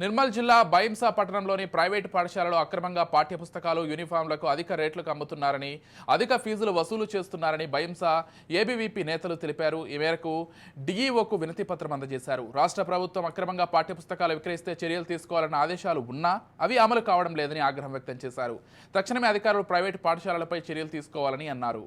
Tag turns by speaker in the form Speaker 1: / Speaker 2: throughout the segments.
Speaker 1: నిర్మల్ జిల్లా బైంసా పట్టణంలోని ప్రైవేటు పాఠశాలలో అక్రమంగా పాఠ్యపుస్తకాలు యూనిఫామ్లకు అధిక రేట్లకు అమ్ముతున్నారని అధిక ఫీజులు వసూలు చేస్తున్నారని బైంసా ఏబీవీపీ నేతలు తెలిపారు. ఈ మేరకు డిఈఓకు వినతి పత్రం అందజేశారు. రాష్ట్ర ప్రభుత్వం అక్రమంగా పాఠ్యపుస్తకాలు విక్రయిస్తే చర్యలు తీసుకోవాలన్న ఆదేశాలు ఉన్నా అవి అమలు కావడం లేదని ఆగ్రహం వ్యక్తం చేశారు. తక్షణమే అధికారులు ప్రైవేటు పాఠశాలలపై చర్యలు తీసుకోవాలని అన్నారు.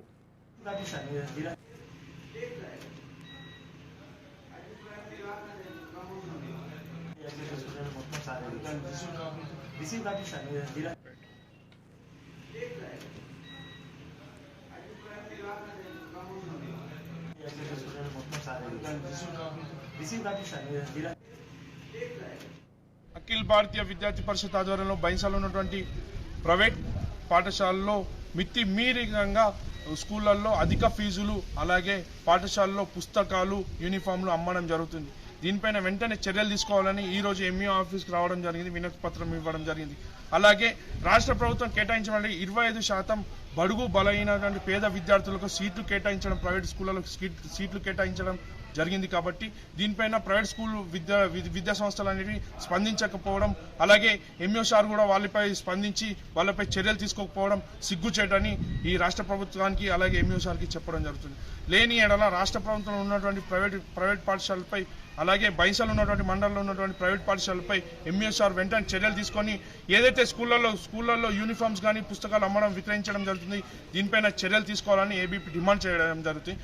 Speaker 2: అఖిల్ భారతీయ విద్యార్థి పరిషత్ ఆధ్వర్యంలో బైన్సాలో ఉన్నటువంటి ప్రైవేట్ పాఠశాలలో మితి మీరికంగా స్కూళ్ళల్లో అధిక ఫీజులు అలాగే పాఠశాలలో పుస్తకాలు యూనిఫామ్లు అమ్మడం జరుగుతుంది. దీనిపైన వెంటనే చర్యలు తీసుకోవాలని ఈ రోజు ఆఫీస్కి రావడం జరిగింది వినతి పత్రం ఇవ్వడం జరిగింది. అలాగే రాష్ట్ర ప్రభుత్వం కేటాయించిన ఇరవై ఐదు శాతం బడుగు బలహీనటువంటి పేద విద్యార్థులకు సీట్లు కేటాయించడం ప్రైవేట్ స్కూళ్ళలో సీట్లు కేటాయించడం జరిగింది కాబట్టి దీనిపైన ప్రైవేట్ స్కూల్ విద్యా విద్యా సంస్థలు అనేవి స్పందించకపోవడం అలాగే ఎంఏ సార్ కూడా వాళ్ళపై స్పందించి వాళ్ళపై చర్యలు తీసుకోకపోవడం సిగ్గుచేటని ఈ రాష్ట్ర ప్రభుత్వానికి అలాగే ఎంఏ సార్కి చెప్పడం జరుగుతుంది. లేని ఎడల రాష్ట్ర ప్రభుత్వంలో ఉన్నటువంటి ప్రైవేట్ ప్రైవేట్ పాఠశాలపై అలాగే బైసలు ఉన్నటువంటి మండలంలో ఉన్నటువంటి ప్రైవేట్ పాఠశాలపై ఎంఈఓ సార్ వెంటనే చర్యలు తీసుకొని ఏదైతే స్కూళ్ళల్లో స్కూళ్ళల్లో యూనిఫామ్స్ కానీ పుస్తకాలు అమ్మడం విక్రయించడం జరుగుతుంది దీనిపైన చర్యలు తీసుకోవాలని ఏబీపీ డిమాండ్ చేయడం జరుగుతుంది.